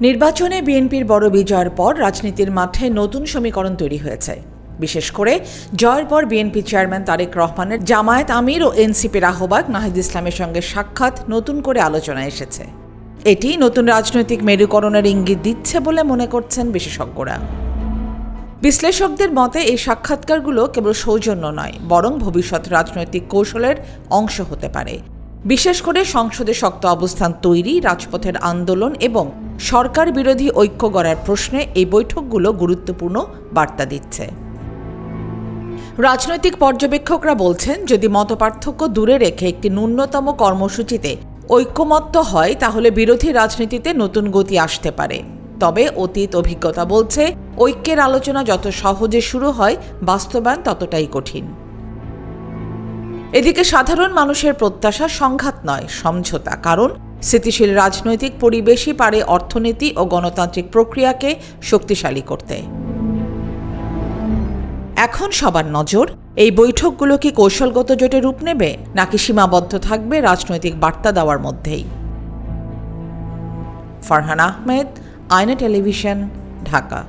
নির্বাচনে বিএনপির বড় বিজয়ের পর রাজনীতির মাঠে নতুন সমীকরণ তৈরি হয়েছে। বিশেষ করে জয়ের পর বিএনপি চেয়ারম্যান তারেক রহমানের জামায়াত আমির ও এনসিপির আহ্বায়ক নাহিদ ইসলামের সঙ্গে সাক্ষাৎ নতুন করে আলোচনায় এসেছে। এটি নতুন রাজনৈতিক মেরুকরণের ইঙ্গিত দিচ্ছে বলে মনে করছেন বিশেষজ্ঞরা। বিশ্লেষকদের মতে এই সাক্ষাৎকারগুলো কেবল সৌজন্য নয়, বরং ভবিষ্যৎ রাজনৈতিক কৌশলের অংশ হতে পারে। বিশেষ করে সংসদে শক্ত অবস্থান তৈরি, রাজপথের আন্দোলন এবং সরকার বিরোধী ঐক্য গড়ার প্রশ্নে এই বৈঠকগুলো গুরুত্বপূর্ণ বার্তা দিচ্ছে। রাজনৈতিক পর্যবেক্ষকরা বলছেন, যদি মতপার্থক্য দূরে রেখে একটি ন্যূনতম কর্মসূচিতে ঐক্যমত্য হয়, তাহলে বিরোধী রাজনীতিতে নতুন গতি আসতে পারে। তবে অতীত অভিজ্ঞতা বলছে, ঐক্যের আলোচনা যত সহজে শুরু হয়, বাস্তবায়ন ততটাই কঠিন। এদিকে সাধারণ মানুষের প্রত্যাশা সংঘাত নয়, সমঝোতা। কারণ স্থিতিশীল রাজনৈতিক পরিবেশই পারে অর্থনীতি ও গণতান্ত্রিক প্রক্রিয়াকে শক্তিশালী করতে। এখন সবার নজর, এই বৈঠকগুলো কি কৌশলগত জোটে রূপ নেবে, নাকি সীমাবদ্ধ থাকবে রাজনৈতিক বার্তা দেওয়ার মধ্যেই? ফারহান আহমেদ আয়না টেলিভিশন, ঢাকা।